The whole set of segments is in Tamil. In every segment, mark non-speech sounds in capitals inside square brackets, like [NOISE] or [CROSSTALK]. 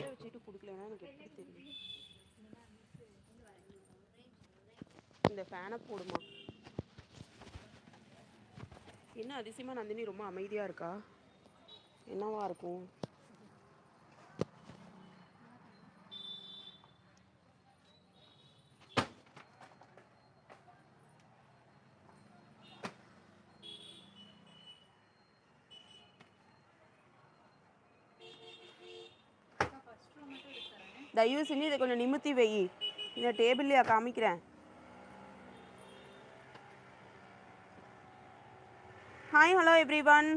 கிட்ட வச்சுட்டு கொடுக்கலன்னா எனக்கு எப்படி தெரியும்? இந்த ஃபேனை போடுமா? என்ன அதிசயமாக நந்தினி ரொம்ப அமைதியாக இருக்கா? என்னவா இருக்கும்? தயவு செஞ்சு இதை கொஞ்சம் நிமித்தி வை. இந்த டேபிள்லையா காமிக்கிறேன். Hi hello everyone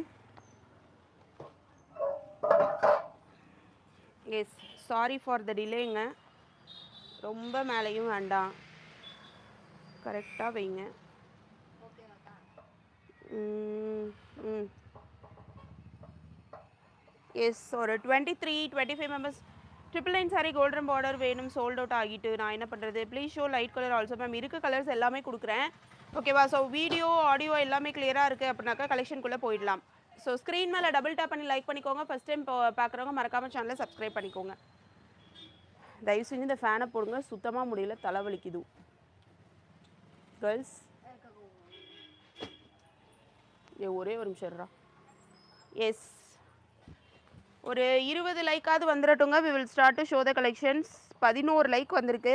yes sorry for the டிலேங்க ரொம்ப மேலேயும் வேண்டாம். கரெக்டாக வைங்க. எஸ் ஒரு twenty three twenty five members triple nine sari golden border வேணும் சோல்ட் அவுட் ஆகிட்டு நான் என்ன பண்ணுறது please show light colour also ma'am இருக்க கலர்ஸ் எல்லாமே கொடுக்குறேன். ஓகேவா ஸோ வீடியோ ஆடியோ எல்லாமே கிளியராக இருக்குது அப்படின்னாக்கா கலெக்ஷனுக்குள்ளே போயிடலாம். ஸோ ஸ்க்ரீன் மேலே டபுள் டேப் பண்ணி லைக் பண்ணிக்கோங்க. ஃபஸ்ட் டைம் பார்க்குறவங்க மறக்காமல் சேனலை சப்ஸ்கிரைப் பண்ணிக்கோங்க. தயவு செஞ்சு இந்த ஃபேனை போடுங்க. சுத்தமாக முடியல தலைவலிக்குது கேர்ள்ஸ் ஏ ஒரே ஒரு நிமிஷம் எஸ் ஒரு இருபது லைக்காவது வந்துடட்டுங்க we will start to show the collections பதினோரு லைக் வந்திருக்கு.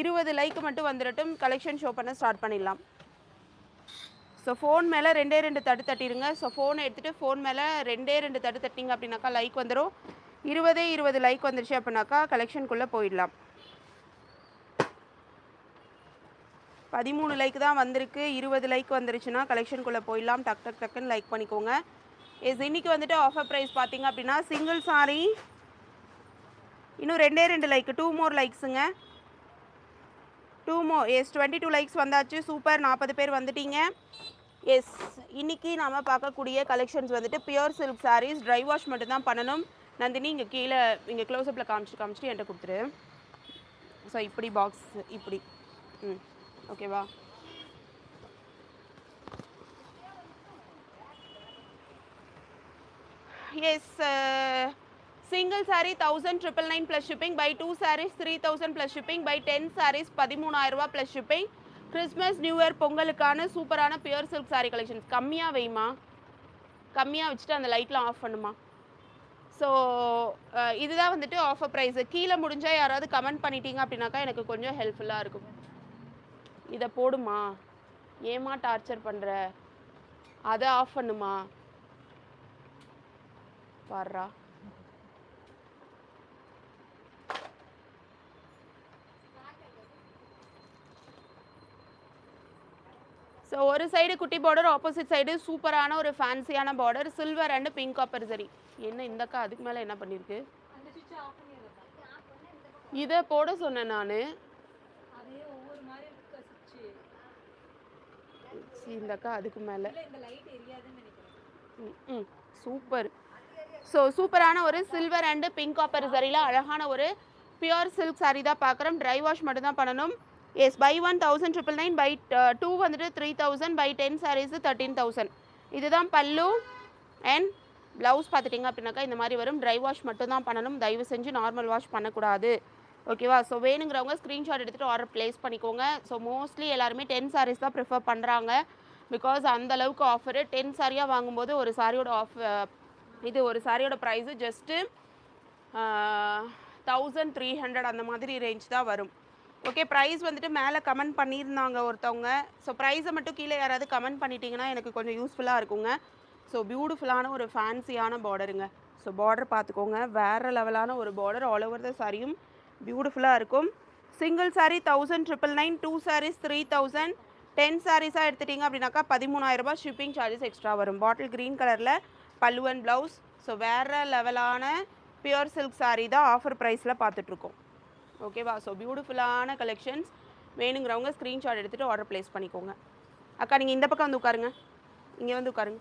இருபது லைக் மட்டும் வந்துடட்டும் கலெக்ஷன் ஷோ பண்ண ஸ்டார்ட் பண்ணிடலாம். ஸோ ஃபோன் மேலே ரெண்டே ரெண்டு தட்டு தட்டிடுங்க. ஸோ ஃபோனை எடுத்துகிட்டு ஃபோன் மேலே ரெண்டே ரெண்டு தட்டு தட்டிங்க அப்படின்னாக்கா லைக் வந்துடும் இருபதே இருபது லைக் வந்துருச்சு அப்படின்னாக்கா கலெக்ஷனுக்குள்ளே போயிடலாம். பதிமூணு லைக் தான் வந்திருக்கு. இருபது லைக் வந்துருச்சுன்னா கலெக்ஷனுக்குள்ளே போயிடலாம். டக் டக் டக்குன்னு லைக் பண்ணிக்கோங்க. எஸ் இன்றைக்கி வந்துட்டு ஆஃபர் ப்ரைஸ் பார்த்தீங்க அப்படின்னா சிங்கிள் சாரி இன்னும் ரெண்டே ரெண்டு like two more லைக்ஸுங்க two more yes twenty two likes வந்தாச்சு. சூப்பர் நாற்பது பேர் வந்துட்டீங்க. எஸ் இன்னைக்கு நாம் பார்க்கக்கூடிய கலெக்ஷன்ஸ் வந்துட்டு pure silk sarees dry wash மட்டும்தான் பண்ணணும். நந்தினி இங்கே கீழே இங்கே க்ளோஸ்அப்பில் காமிச்சிட்டு காமிச்சிட்டு என்கிட்ட கொடுத்துரு. ஸோ இப்படி பாக்ஸ் இப்படி. ம் ஓகேவா yes single uh, saree thousand triple nine plus shipping buy two sarees three thousand plus shipping buy ten sarees பதிமூணாயிரரூபா plus shipping Christmas New Year பொங்கலுக்கான சூப்பரான பியூர் சில்க் சாரீ கலெக்ஷன்ஸ் கம்மியாக வைமா? கம்மியாக வச்சுட்டு அந்த லைட்லாம் ஆஃப் பண்ணுமா? ஸோ uh, இதுதான் வந்துட்டு ஆஃபர் ப்ரைஸு கீழே முடிஞ்சால் யாராவது கமெண்ட் பண்ணிட்டீங்க அப்படின்னாக்கா எனக்கு கொஞ்சம் ஹெல்ப்ஃபுல்லாக இருக்கும். இதை போடுமா? ஏமா டார்ச்சர் பண்ணுற அதை ஆஃப் பண்ணுமா? வர்றா. ஸோ ஒரு சைடு குட்டி பார்டர் ஆப்போசிட் சைடு சூப்பரான ஒரு ஃபேன்சியான border silver and pink copper சரி என்ன இந்தக்கா அதுக்கு மேலே என்ன பண்ணியிருக்கு இதை போட சொன்னேன் நான். சுவிட்சு இந்தக்கா அதுக்கு மேலே. இந்த ம் சூப்பர். ஸோ சூப்பரான ஒரு சில்வர் அண்டு பிங்க் காப்பர் சரியில் அழகான ஒரு பியூர் சில்க் சாரீ தான் பார்க்குறோம். ட்ரை வாஷ் மட்டும்தான் பண்ணணும். Yes buy one thousand triple nine buy two வந்துட்டு three thousand buy ten sarees thirteen thousand இதுதான் பல்லு அண்ட் ப்ளவுஸ் பார்த்துட்டிங்க அப்படின்னாக்கா இந்த மாதிரி வரும். ட்ரை வாஷ் மட்டும்தான் பண்ணணும். தயவு செஞ்சு நார்மல் வாஷ் பண்ணக்கூடாது. ஓகேவா ஸோ வேணுங்கிறவங்க ஸ்க்ரீன்ஷாட் எடுத்துகிட்டு ஆர்டர் ப்ளேஸ் பண்ணிக்கோங்க. ஸோ மோஸ்ட்லி எல்லாருமே டென் சாரீஸ் தான் ப்ரிஃபர் பண்ணுறாங்க பிகாஸ் அந்த அளவுக்கு ஆஃபரு டென் சாரியாக வாங்கும்போது ஒரு சாரியோட ஆஃப் இது ஒரு சாரியோட price just thousand three hundred அந்த மாதிரி ரேஞ்ச் தான் வரும். ஓகே ப்ரைஸ் வந்துட்டு மேலே கமெண்ட் பண்ணியிருந்தாங்க ஒருத்தவங்க. ஸோ ப்ரைஸை மட்டும் கீழே யாராவது கமெண்ட் பண்ணிட்டீங்கன்னா எனக்கு கொஞ்சம் யூஸ்ஃபுல்லாக இருக்குங்க. ஸோ பியூட்டிஃபுல்லான ஒரு ஃபேன்சியான பார்டருங்க ஸோ பார்டர் பார்த்துக்கோங்க. வேறு லெவலான ஒரு பார்டர் ஆல் ஓவர் த சாரியும் பியூட்டிஃபுல்லாக இருக்கும். Single saree thousand triple nine two sarees three thousand ten சாரீஸாக எடுத்துட்டிங்க அப்படின்னாக்கா பதிமூணாயிரரூபா ஷிப்பிங் சார்ஜஸ் எக்ஸ்ட்ரா வரும். பாட்டில் க்ரீன் கலரில் பல்லுவன் ப்ளவுஸ் ஸோ வேறு லெவலான பியூர் சில்க் சாரீ தான் ஆஃபர் ப்ரைஸில் பார்த்துட்ருக்கோம். ஓகேவா ஸோ பியூட்டிஃபுல்லான கலெக்ஷன்ஸ் வேணுங்கிறவங்க ஸ்க்ரீன்ஷாட் எடுத்துகிட்டு ஆர்டர் ப்ளேஸ் பண்ணிக்கோங்க. அக்கா நீங்கள் இந்த பக்கம் வந்து உட்காருங்க. இங்கே வந்து உட்காருங்க.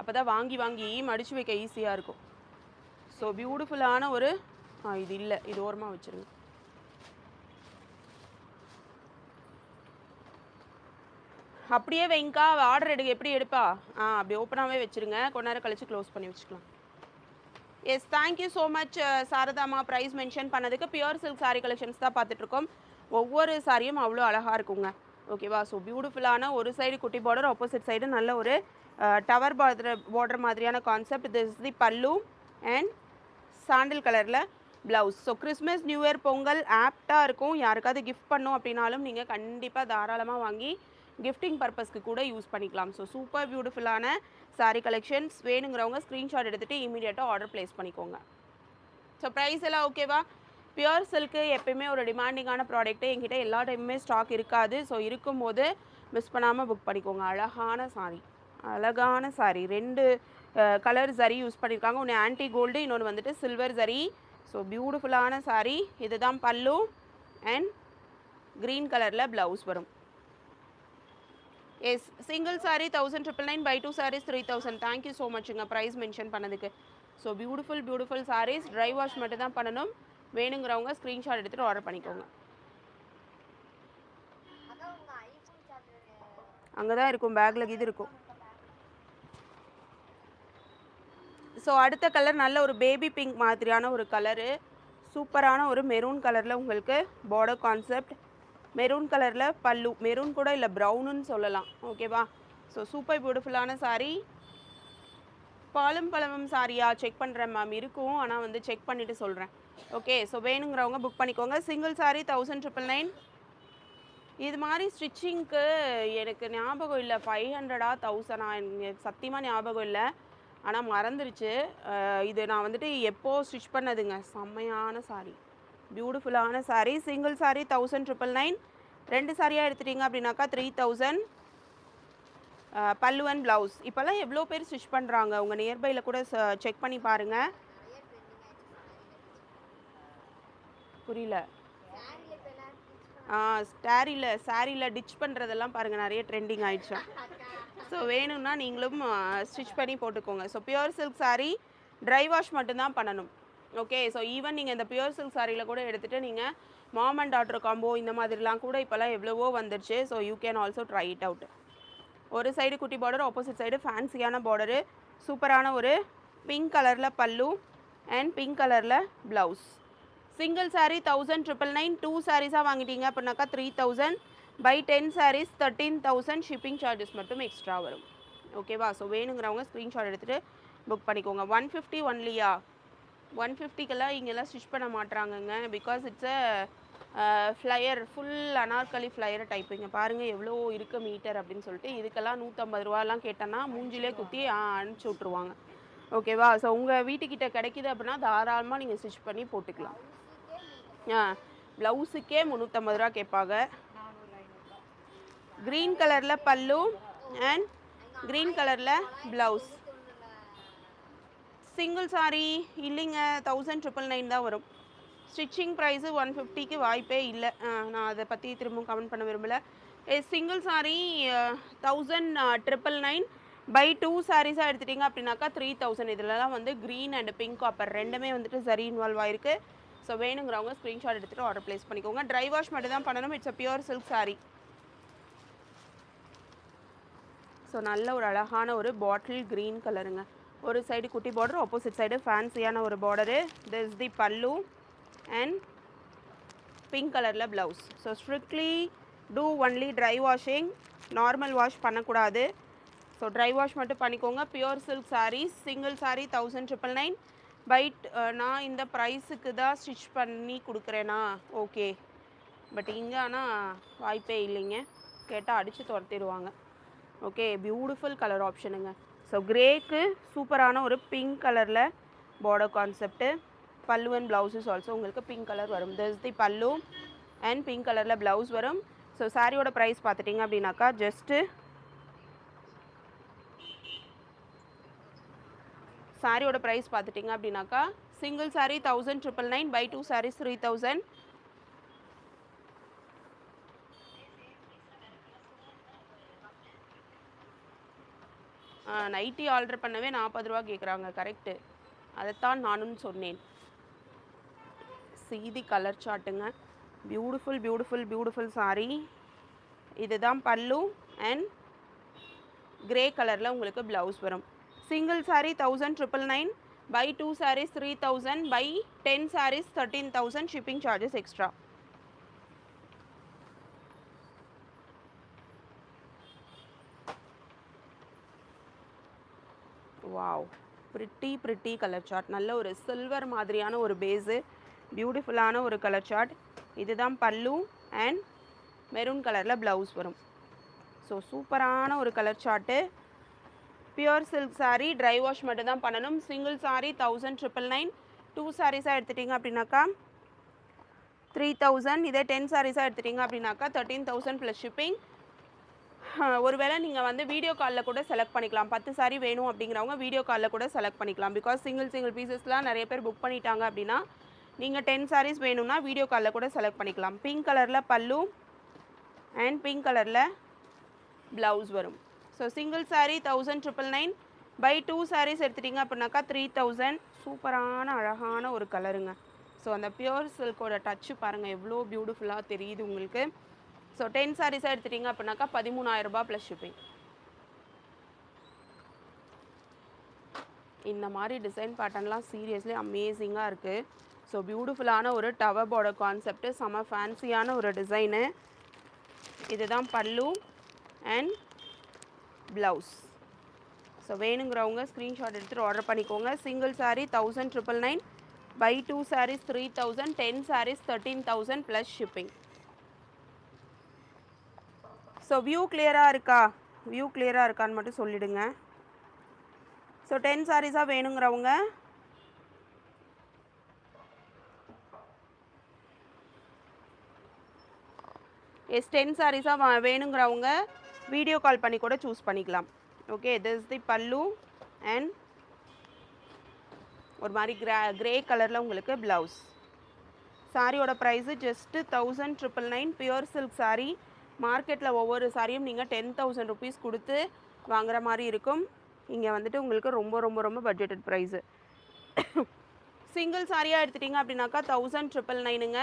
அப்போ தான் வாங்கி வாங்கி மடித்து வைக்க ஈஸியாக இருக்கும். ஸோ பியூட்டிஃபுல்லான ஒரு இது இல்லை. இது ஓரமாக வச்சுருங்க. அப்படியே வைங்க்கா ஆர்டர் எடுக்க எப்படி எடுப்பா? ஆ அப்படி ஓப்பனாகவே வச்சுருங்க. கொஞ்ச நேரம் கழிச்சு க்ளோஸ் பண்ணி வச்சுக்கலாம். Yes thank you so much சாரதாமா price mention பண்ணதுக்கு. பியூர் சில்க் சாரி கலெக்ஷன்ஸ் தான் பார்த்துட்ருக்கோம். ஒவ்வொரு சாரியும் அவ்வளோ அழகாக இருக்குங்க. ஓகேவா ஸோ பியூட்டிஃபுல்லான ஒரு சைடு குட்டி பார்டர் ஆப்போசிட் சைடு நல்ல ஒரு டவர் பார்டர் பார்டர் மாதிரியான concept this the pallu and sandal கலரில் blouse so Christmas New Year Pongal ஆப்டாக இருக்கும். யாருக்காவது கிஃப்ட் பண்ணும் அப்படின்னாலும் நீங்கள் கண்டிப்பாக தாராளமாக வாங்கி கிஃப்டிங் பர்பஸ்க்கு கூட யூஸ் பண்ணிக்கலாம். ஸோ சூப்பர் பியூட்டிஃபுல்லான சாரீ கலெக்ஷன்ஸ் வேணுங்கிறவங்க ஸ்க்ரீன்ஷாட் எடுத்துகிட்டு இமீடியட்டாக ஆர்டர் ப்ளேஸ் பண்ணிக்கோங்க. ஸோ ப்ரைஸ் எல்லாம் ஓகேவா பியூர் சில்க்கு எப்பயுமே ஒரு டிமாண்டிங்கான ப்ராடக்ட்டு என்கிட்ட எல்லா டைமுமே ஸ்டாக் இருக்காது. ஸோ இருக்கும்போது மிஸ் பண்ணாமல் புக் பண்ணிக்கோங்க. அழகான saree. அழகான saree. ரெண்டு கலர் சரி யூஸ் பண்ணியிருக்காங்க ஒன்று ஆன்டி கோல்டு இன்னொன்று வந்துட்டு சில்வர் சரி ஸோ பியூட்டிஃபுல்லான சாரீ இதுதான் பல்லு. அண்ட் க்ரீன் கலரில் ப்ளவுஸ் வரும். Yes single saree thousand triple nine buy two sarees three thousand thank you so மச்சுங்க price mention பண்ணதுக்கு. So beautiful beautiful sarees dry wash மட்டும் தான் பண்ணணும். வேணுங்கிறவங்க ஸ்க்ரீன்ஷாட் எடுத்துகிட்டு ஆர்டர் பண்ணிக்கோங்க. அங்கே தான் இருக்கும் பேக்கில் இது இருக்கும். ஸோ அடுத்த கலர் நல்ல ஒரு பேபி பிங்க் மாதிரியான ஒரு கலரு சூப்பரான ஒரு மெரூன் கலரில் உங்களுக்கு பார்டர் கான்செப்ட் மெரூன் கலரில் பல்லு. மெரூன் கூட இல்லை ப்ரௌனுன்னு சொல்லலாம். ஓகேவா ஸோ சூப்பர் பியூட்டிஃபுல்லான சாரீ பாலும் பழமும் சாரியா செக் பண்ணுறேன் மேம் இருக்கும். ஆனால் வந்து செக் பண்ணிவிட்டு சொல்கிறேன் ஓகே ஸோ வேணுங்கிறவங்க புக் பண்ணிக்கோங்க. Single saree thousand triple nine இது மாதிரி ஸ்டிச்சிங்க்கு எனக்கு ஞாபகம் இல்லை. ஃபைவ் ஹண்ட்ரடா தௌசண்டா எனக்கு சத்தியமாக ஞாபகம் இல்லை. ஆனால் மறந்துருச்சு. இது நான் வந்துட்டு எப்போது ஸ்டிச் பண்ணதுங்க? செம்மையான saree. பியூட்டிஃபுல்லான saree single sari thousand triple nine ரெண்டு சாரியாக எடுத்துட்டீங்க அப்படின்னாக்கா three thousand pallu and blouse இப்போல்லாம் எவ்வளோ பேர் ஸ்டிச் பண்ணுறாங்க உங்கள் நியர்பையில் கூட செக் பண்ணி பாருங்கள் புரியல. ஆ ஸ்டாரியில் சாரியில் டிச் பண்ணுறதெல்லாம் பாருங்கள் நிறைய ட்ரெண்டிங் ஆயிடுச்சு. ஸோ வேணும்னா நீங்களும் ஸ்டிச் பண்ணி போட்டுக்கோங்க. So pure silk saree dry wash மட்டும்தான் பண்ணணும். ஓகே ஸோ ஈவன் நீங்கள் இந்த பியூர் சில்க் சாரியில் கூட எடுத்துகிட்டு நீங்கள் மாம் அண்ட் டாட்டர் காம்போ இந்த மாதிரிலாம் கூட இப்போல்லாம் எவ்வளவோ வந்துருச்சு. So you can also try it out ஒரு சைடு குட்டி பார்டர் ஆப்போசிட் சைடு ஃபேன்சியான பார்டரு சூப்பரான ஒரு பிங்க் கலரில் பல்லு அண்ட் பிங்க் கலரில் blouse single saree thousand triple nine two சாரீஸாக வாங்கிட்டீங்க அப்படின்னாக்கா three thousand buy ten sarees thirteen thousand shipping charges மட்டும் எக்ஸ்ட்ரா வரும். ஓகேவா ஸோ வேணுங்கிறவங்க ஸ்க்ரீன்ஷாட் எடுத்துகிட்டு புக் பண்ணிக்கோங்க. ஒன் ஃபிஃப்டி ஒன்லியா ஒன் ஃபிஃப்டிக்கெல்லாம் இங்கெல்லாம் ஸ்டிச் பண்ண மாட்றாங்கங்க. Because it's a flare full Anarkali flare type இங்கே பாருங்கள் எவ்வளோ இருக்குது மீட்டர் அப்படின்னு சொல்லிட்டு இதுக்கெல்லாம் நூற்றம்பது ரூபாலாம் கேட்டோன்னா மூஞ்சிலே குத்தி ஆ, அனுப்பிச்சி விட்ருவாங்க ஓகேவா ஸோ உங்கள் வீட்டுக்கிட்ட கிடைக்கிது அப்படின்னா தாராளமாக நீங்கள் ஸ்டிச் பண்ணி போட்டுக்கலாம். ஆ ப்ளவுஸுக்கே முந்நூற்றம்பது ரூபா கேட்பாங்க. க்ரீன் கலரில் பல்லு அண்ட் க்ரீன் கலரில் ப்ளவுஸ் சிங்கிள் saree இல்லைங்க தௌசண்ட் ட்ரிபிள் நைன் தான் வரும். ஸ்டிச்சிங் ப்ரைஸு ஒன் ஃபிஃப்டிக்கு வாய்ப்பே இல்லை. நான் அதை பற்றி திரும்பவும் கமெண்ட் பண்ண விரும்பலை. Single saree thousand triple nine buy two சாரீஸாக எடுத்துட்டிங்க அப்படின்னாக்கா த்ரீ தௌசண்ட் இதிலலாம் வந்து க்ரீன் அண்ட் பிங்க் காப்பர் ரெண்டுமே வந்துட்டு சரி இன்வால்வ் ஆயிருக்கு. ஸோ வேணுங்கிறவங்க ஸ்க்ரீன்ஷாட் எடுத்துகிட்டு ஆர்டர் ப்ளேஸ் பண்ணிக்கோங்க. ட்ரை வாஷ் மட்டும் தான் பண்ணணும். It's a pure silk saree. So நல்ல ஒரு அழகான ஒரு பாட்டில் க்ரீன் கலருங்க ஒரு சைடு குட்டி பார்டர் ஆப்போசிட் சைடு ஃபேன்சியான ஒரு border this the pallu and pink கலரில் blouse so strictly do only dry washing normal wash பண்ணக்கூடாது. ஸோ ட்ரை வாஷ் மட்டும் பண்ணிக்கோங்க. Pure silk sarees single saree thousand triple nine byte நான் இந்த ப்ரைஸுக்கு தான் ஸ்டிச் பண்ணி கொடுக்குறேனா? ஓகே பட் இங்கே ஆனால் வாய்ப்பே இல்லைங்க. கேட்டால் அடித்து துரத்திடுவாங்க. ஓகே பியூட்டிஃபுல் கலர் ஆப்ஷனுங்க ஸோ கிரேக்கு சூப்பரான ஒரு பிங்க் கலரில் border concept pallu and blouses also உங்களுக்கு பிங்க் கலர் வரும். This the pallu and pink கலரில் ப்ளவுஸ் வரும். ஸோ சாரியோட ப்ரைஸ் பார்த்துட்டிங்க அப்படின்னாக்கா ஜஸ்ட்டு சாரியோட ப்ரைஸ் பார்த்துட்டிங்க அப்படின்னாக்கா single saree thousand triple nine buy two sarees three thousand nighty order பண்ணவே நாற்பது ரூபா கேட்குறாங்க கரெக்டு அதைத்தான் நானும் சொன்னேன். சீதி கலர் சாட்டுங்க பியூட்டிஃபுல் பியூட்டிஃபுல் பியூட்டிஃபுல் saree. இதுதான் பல்லு அண்ட் கிரே கலரில் உங்களுக்கு ப்ளவுஸ் வரும். Single saree thousand triple nine buy two sarees three thousand buy ten sarees thirteen thousand shipping charges extra wow pretty pretty colour chart நல்ல ஒரு சில்வர் மாதிரியான ஒரு பேஸு பியூட்டிஃபுல்லான ஒரு கலர் சார்ட் இதுதான் பல்லு அண்ட் மெரூன் கலரில் ப்ளவுஸ் வரும். ஸோ சூப்பரான ஒரு colour chart pure silk saree dry wash மட்டும்தான் பண்ணணும். Single saree thousand triple nine two சாரீஸாக எடுத்துட்டிங்க அப்படின்னாக்கா த்ரீ தௌசண்ட் இதே டென் சாரீஸாக எடுத்துட்டிங்க அப்படின்னாக்கா தேர்ட்டீன் தௌசண்ட் ப்ளஸ் ஷிப்பிங் ஒருவேளை நீங்கள் வந்து வீடியோ காலில் கூட செலக்ட் பண்ணிக்கலாம். பத்து சாரி வேணும் அப்படிங்கிறவங்க வீடியோ காலில் கூட செலக்ட் பண்ணிக்கலாம். பிகாஸ் சிங்கிள் சிங்கிள் பீசஸ்லாம் நிறைய பேர் புக் பண்ணிட்டாங்க அப்படின்னா நீங்கள் டென் சாரீஸ் வேணும்னா வீடியோ காலில் கூட செலக்ட் பண்ணிக்கலாம். பிங்க் கலரில் பல்லு அண்ட் பிங்க் கலரில் ப்ளவுஸ் வரும். So single saree thousand triple nine buy two sarees எடுத்துட்டிங்க அப்படின்னாக்கா த்ரீ தௌசண்ட் சூப்பரான அழகான ஒரு கலருங்க ஸோ அந்த பியூர் சில்கோட டச்சு பாருங்கள் எவ்வளோ பியூட்டிஃபுல்லாக தெரியுது உங்களுக்கு. ஸோ டென் சாரீஸாக எடுத்துட்டிங்க அப்படின்னாக்கா பதிமூணாயிரம் ரூபாய் ப்ளஸ் ஷிப்பிங் இந்த மாதிரி டிசைன் பேட்டர்ன்லாம் சீரியஸ்லி அமேசிங்காக இருக்குது ஸோ பியூட்டிஃபுல்லான ஒரு டவர் பார்டர் கான்செப்ட் செம ஃபேன்சியான ஒரு டிசைனு இதுதான் பல்லு அண்ட் ப்ளவுஸ் ஸோ வேணுங்கிறவங்க ஸ்க்ரீன்ஷாட் எடுத்துகிட்டு ஆர்டர் பண்ணிக்கோங்க. Single saree thousand triple nine buy two sarees three thousand ten sarees thirteen thousand plus shipping so view கிளியராக இருக்கா? வியூ கிளியராக இருக்கான்னு மட்டும் சொல்லிவிடுங்க ஸோ டென் சாரீஸாக வேணுங்கிறவங்க எஸ் டென் சாரீஸாக வேணுங்கிறவங்க வீடியோ கால் பண்ணி கூட சூஸ் பண்ணிக்கலாம். ஓகே திஸ் தி பல்லு அண்ட் ஒரு மாதிரி கிரா கிரே கலரில் உங்களுக்கு ப்ளவுஸ் சாரியோட price just thousand triple nine pure silk saree மார்க்கெட்டில் ஒவ்வொரு சாரியும் நீங்கள் டென் தௌசண்ட் ருபீஸ் கொடுத்து வாங்குற மாதிரி இருக்கும். இங்கே வந்துட்டு உங்களுக்கு ரொம்ப ரொம்ப ரொம்ப பட்ஜெட்டட் ப்ரைஸு சிங்கிள் சாரியாக எடுத்துட்டிங்க அப்படின்னாக்கா தௌசண்ட் ட்ரிபிள் நைனுங்க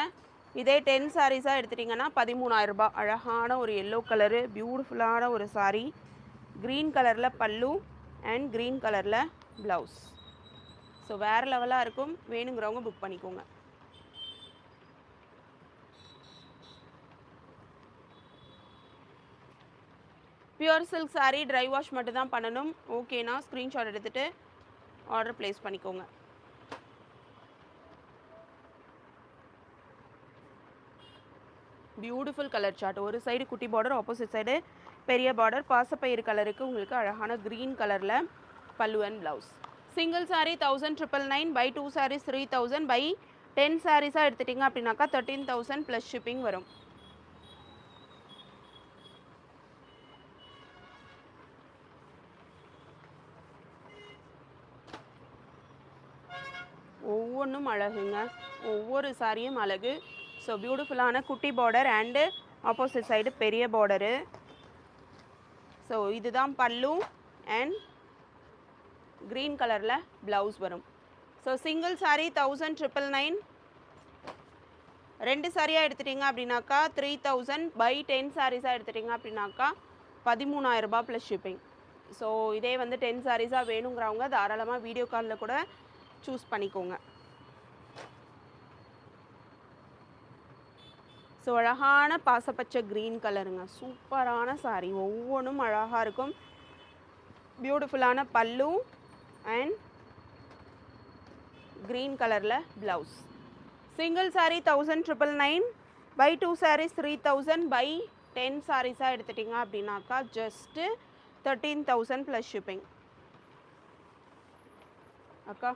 இதே டென் சாரீஸாக எடுத்துட்டிங்கன்னா பதிமூணாயிரரூபா அழகான ஒரு எல்லோ கலரு பியூட்டிஃபுல்லான ஒரு சாரீ க்ரீன் கலரில் பல்லு அண்ட் க்ரீன் கலரில் ப்ளவுஸ் ஸோ வேறு லெவலாக இருக்கும். வேணுங்கிறவங்க புக் பண்ணிக்கோங்க. Pure silk saree dry wash மட்டும் தான் பண்ணணும் ஓகேனா ஸ்க்ரீன்ஷாட் எடுத்துகிட்டு ஆர்டர் ப்ளேஸ் பண்ணிக்கோங்க. பியூட்டிஃபுல் கலர் சார்ட் ஒரு சைடு குட்டி பார்டர் ஆப்போசிட் சைடு பெரிய பார்டர் பாசப்பயிறு கலருக்கு உங்களுக்கு அழகான க்ரீன் கலரில் pallu and blouse single saree thousand triple nine buy two sarees three thousand buy ten சாரீஸாக எடுத்துட்டிங்க அப்படின்னாக்கா தேர்ட்டீன் தௌசண்ட் ப்ளஸ் ஷிப்பிங் வரும். ஒவ்வொன்றும் அழகுங்க. ஒவ்வொரு சாரியும் அழகு. ஸோ பியூட்டிஃபுல்லான குட்டி பார்டர் அண்டு ஆப்போசிட் சைடு பெரிய பார்டரு ஸோ இதுதான் பல்லு அண்ட் க்ரீன் கலரில் ப்ளவுஸ் வரும். So single saree thousand triple nine ரெண்டு சாரியாக எடுத்துட்டிங்க அப்படின்னாக்கா த்ரீ தௌசண்ட் பை டென் சாரீஸாக எடுத்துட்டிங்க அப்படின்னாக்கா பதிமூணாயிரரூபா ப்ளஸ் ஷிப்பிங் ஸோ இதே வந்து டென் சாரீஸாக வேணுங்கிறவங்க தாராளமாக வீடியோ காலில் கூட சூஸ் பண்ணிக்கோங்க. ஸோ அழகான பாசப்பச்சை க்ரீன் கலருங்க சூப்பரான சாரீ ஒவ்வொன்றும் அழகாக இருக்கும். பியூட்டிஃபுல்லான பல்லு அண்ட் க்ரீன் கலரில் blouse single saree thousand triple nine buy two sarees three thousand buy ten சாரீஸாக எடுத்துட்டிங்க அப்படின்னாக்கா just thirteen thousand plus shipping அக்கா?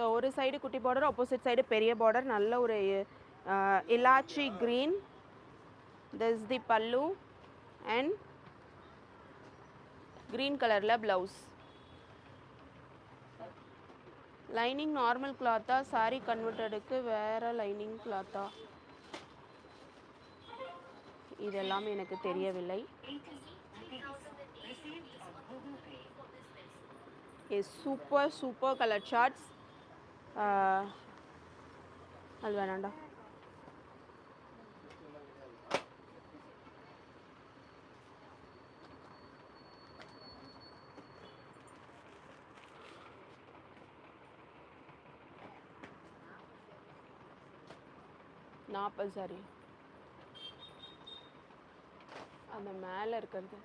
ஸோ ஒரு சைடு குட்டி பார்டர் ஆப்போசிட் சைடு பெரிய பார்டர் நல்ல ஒரு இலாச்சி green this the pallu and green கலரில் ப்ளவுஸ் லைனிங் நார்மல் கிளாத்தா சாரி கன்வெர்ட்டடுக்கு வேறு லைனிங் கிளாத்தா இதெல்லாம் எனக்கு தெரியவில்லை. சூப்பர் சூப்பர் கலர் ஷார்ட்ஸ் அது வேணாண்டா நாற்பது சாரி அந்த மேலே இருக்கிறது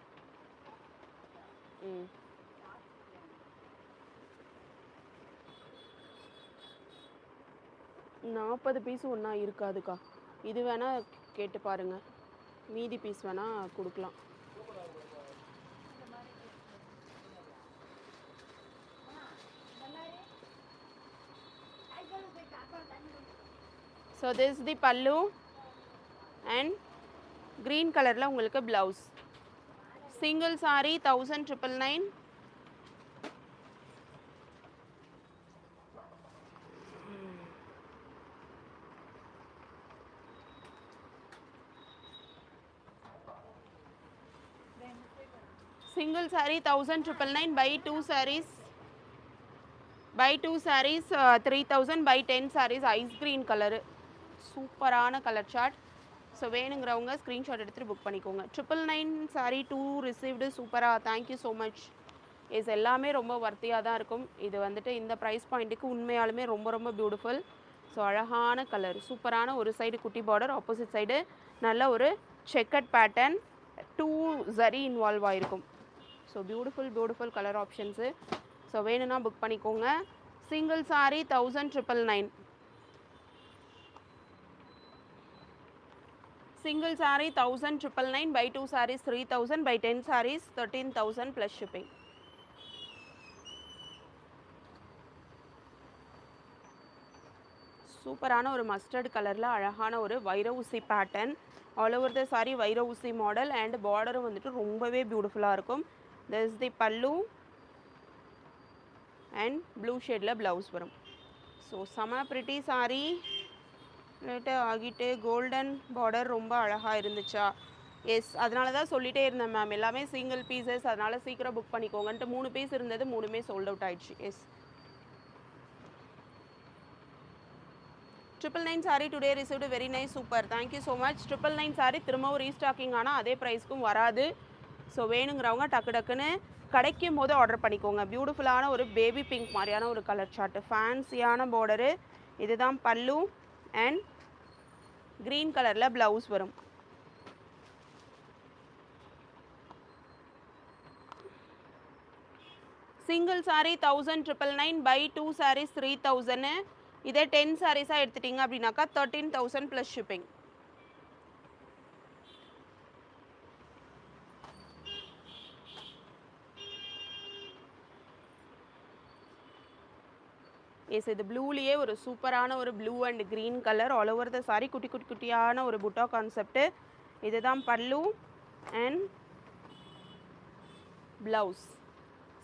ம் நாற்பது பீஸ் ஒன்றா இருக்காதுக்கா. இது வேணால் கேட்டு பாருங்க. மீதி பீஸ் வேணால் கொடுக்கலாம். ஸோ திஸ் தி பல்லு அண்ட் க்ரீன் கலரில் உங்களுக்கு blouse single saree thousand triple nine single saree 1000 triple nine buy two sarees. Buy two sarees uh, 3000 buy 10 sarees ice colour சூப்பரான கலர் சார்ட் ஸோ வேணுங்கிறவங்க ஸ்க்ரீன்ஷாட் எடுத்துகிட்டு புக் பண்ணிக்கோங்க. Triple nine saree two received சூப்பராக thank you so much is எல்லாமே ரொம்ப வர்த்தியாக தான் இருக்கும். இது வந்துட்டு இந்த ப்ரைஸ் பாயிண்ட்டுக்கு உண்மையாலுமே ரொம்ப ரொம்ப பியூட்டிஃபுல் ஸோ அழகான கலர் சூப்பரான ஒரு சைடு குட்டி பார்டர் ஆப்போசிட் சைடு நல்ல ஒரு checked pattern two zari involve ஆகிருக்கும் so beautiful beautiful colour options so வேணும்னா புக் பண்ணிக்கோங்க. Single sari thousand triple nine single sari thousand triple nine buy two saris three thousand buy ten saris thirteen thousand plus shipping சூப்பரான ஒரு மஸ்டர்ட் கலரில் அழகான ஒரு வைர ஊசி pattern all over the sari வைர ஊசி மாடல் அண்ட் பார்டரும் வந்துட்டு ரொம்பவே பியூட்டிஃபுல்லாக இருக்கும். This the pallu and blue ஷேடில் ப்ளவுஸ் வரும். ஸோ செம ப்ரிட்டி சாரி லேட்டு ஆகிட்டு கோல்டன் பார்டர் ரொம்ப அழகாக இருந்துச்சா? எஸ் அதனால தான் சொல்லிகிட்டே இருந்தேன் மேம் எல்லாமே சிங்கிள் பீசஸ் அதனால் சீக்கிரம் புக் பண்ணிக்கோங்கன்ட்டு மூணு பீஸ் இருந்தது மூணுமே சோல்ட் அவுட் ஆயிடுச்சு. Yes triple nine sari today received very nice super thank you so much triple nine sari திரும்பவும் ரீஸ்டாக்கிங் ஆனால் அதே ப்ரைஸ்க்கும் வராது. ஸோ வேணுங்கிறவங்க டக்கு டக்குன்னு கிடைக்கும் போது ஆர்டர் பண்ணிக்கோங்க. பியூட்டிஃபுல்லான ஒரு பேபி பிங்க் மாதிரியான ஒரு கலர் சார்ட்டு ஃபேன்சியான பார்டரு இதுதான் பல்லு அண்ட் க்ரீன் கலரில் ப்ளவுஸ் வரும். Single sari thousand triple nine buy two saris three thousand இதே டென் சாரீஸாக எடுத்துட்டிங்க அப்படின்னாக்கா thirteen thousand plus shipping yes இது ப்ளூலேயே ஒரு சூப்பரான ஒரு blue and green colour all over the sari குட்டி குட்டி குட்டியான ஒரு புட்டா கான்செப்ட்டு இதுதான் pallu and blouse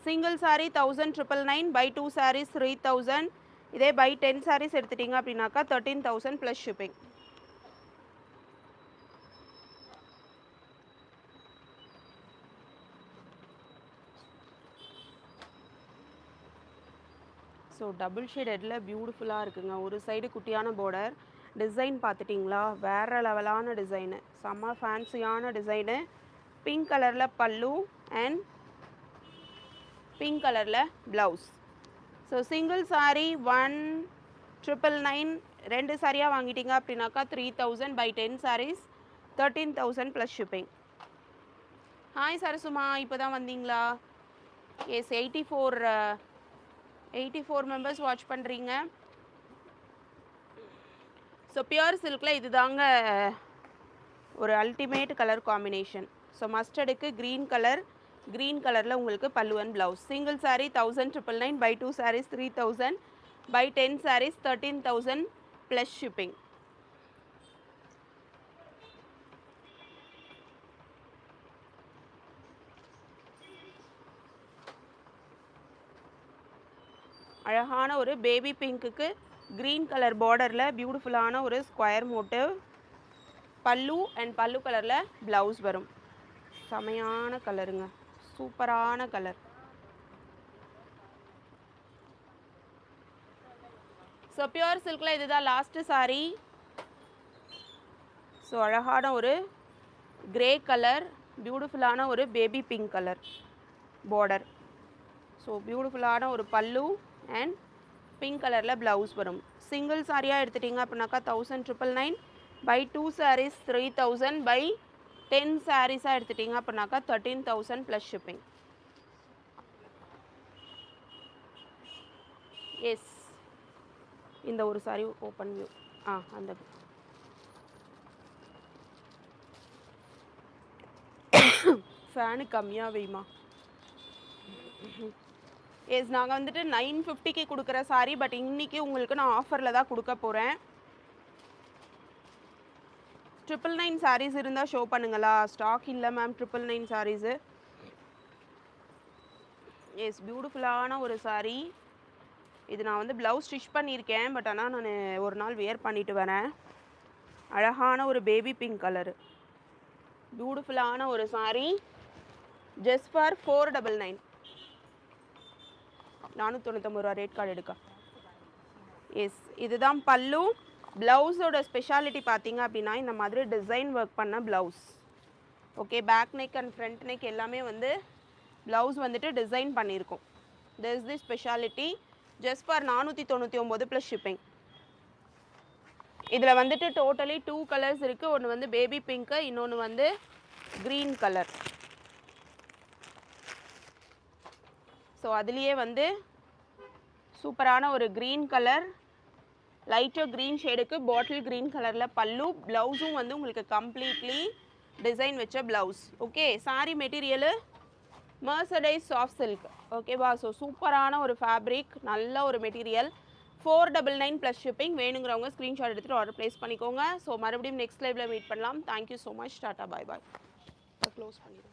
single sari thousand triple nine buy two saris three thousand இதே பை டென் சாரீஸ் எடுத்துட்டீங்க அப்படின்னாக்கா thirteen thousand plus shipping so double ஷேடடில் பியூட்டிஃபுல்லாக இருக்குங்க. ஒரு சைடு குட்டியான பார்டர் டிசைன் பார்த்துட்டிங்களா? வேறு லெவலான டிசைனு செம்ம ஃபேன்சியான டிசைனு பிங்க் கலரில் பல்லு அண்ட் பிங்க் கலரில் blouse so single sari one triple nine ரெண்டு சாரியாக வாங்கிட்டீங்க அப்படின்னாக்கா three thousand buy ten saris thirteen thousand plus shipping hi சரசுமா இப்போ தான் வந்தீங்களா? Yes eighty four eighty four members watch பண்ணுறீங்க ஸோ பியூர் சில்கில் இது தாங்க ஒரு அல்டிமேட் கலர் காம்பினேஷன் ஸோ மஸ்டர்டுக்கு க்ரீன் கலர் க்ரீன் கலரில் உங்களுக்கு பல்லுவன் blouse single sari thousand triple nine buy two saris three thousand buy ten saris thirteen thousand plus shipping அழகான ஒரு பேபி பிங்க்குக்கு க்ரீன் கலர் பார்டரில் பியூட்டிஃபுல்லான ஒரு ஸ்கொயர் மோட்டிவ் பல்லு அண்ட் பல்லு கலரில் ப்ளவுஸ் வரும். செமையான கலருங்க சூப்பரான கலர் ஸோ பியூர் சில்கில் இதுதான் லாஸ்ட்டு சாரீ ஸோ அழகான ஒரு கிரே கலர் பியூட்டிஃபுல்லான ஒரு baby pink colour border so பியூட்டிஃபுல்லான ஒரு பல்லு அண்ட் பிங்க் கலரில் ப்ளவுஸ் வரும். சிங்கிள் சாரியாக எடுத்துட்டிங்க அப்படின்னாக்கா thousand triple nine buy two saris three thousand buy ten சாரீஸாக எடுத்துட்டிங்க அப்படின்னாக்கா thirteen thousand plus shipping yes இந்த ஒரு சாரி ஓப்பன் வியூ ஆ அந்த ஃபேனு [COUGHS] கம்மியாக வைமா. எஸ் நாங்கள் வந்துட்டு நைன் ஃபிஃப்டிக்கு கொடுக்குற சாரீ பட் இன்னைக்கு உங்களுக்கு நான் ஆஃபரில் தான் கொடுக்க போகிறேன் ட்ரிபிள் நைன் சாரீஸ் இருந்தால் ஷோ பண்ணுங்களா? ஸ்டாக் இல்லை ma'am triple nine saris yes பியூட்டிஃபுல்லான ஒரு சாரீ இது நான் வந்து ப்ளவுஸ் ஸ்டிச் பண்ணியிருக்கேன் பட் ஆனால் நான் ஒரு நாள் வியர் பண்ணிட்டு வரேன். அழகான ஒரு பேபி பிங்க் கலரு பியூட்டிஃபுல்லான ஒரு sari just for four double nine நானூற்றொண்ணூத்தொம்பது ரூபா ரேட் கார்டு எடுக்க. எஸ் இதுதான் பல்லு. ப்ளவுஸோட ஸ்பெஷாலிட்டி பார்த்தீங்க அப்படின்னா இந்த மாதிரி டிசைன் ஒர்க் பண்ண blouse okay back neck and front neck எல்லாமே வந்து ப்ளவுஸ் வந்துட்டு டிசைன் பண்ணியிருக்கோம். This the speciality just for நானூற்றி தொண்ணூற்றி ஒம்பது ப்ளஸ் ஷிப்பிங் இதில் வந்துட்டு டோட்டலி டூ கலர்ஸ் இருக்குது ஒன்று வந்து பேபி பிங்க்கு இன்னொன்று வந்து க்ரீன் கலர் ஸோ அதுலேயே வந்து சூப்பரான ஒரு க்ரீன் கலர் லைட்டோ க்ரீன் ஷேடுக்கு பாட்டில் க்ரீன் கலரில் பல்லு ப்ளவுஸும் வந்து உங்களுக்கு கம்ப்ளீட்லி டிசைன் வச்ச blouse okay sari material mercerised soft silk ஓகேவா ஸோ சூப்பரான ஒரு ஃபேப்ரிக் நல்ல ஒரு material four double nine plus shipping வேணுங்கிறவங்க ஸ்க்ரீன்ஷாட் எடுத்துகிட்டு ஆர்டர் ப்ளேஸ் பண்ணிக்கோங்க. ஸோ மறுபடியும் நெக்ஸ்ட் லைவில் மீட் பண்ணலாம். Thank you so much tata bye bye close பண்ணிடுறேன்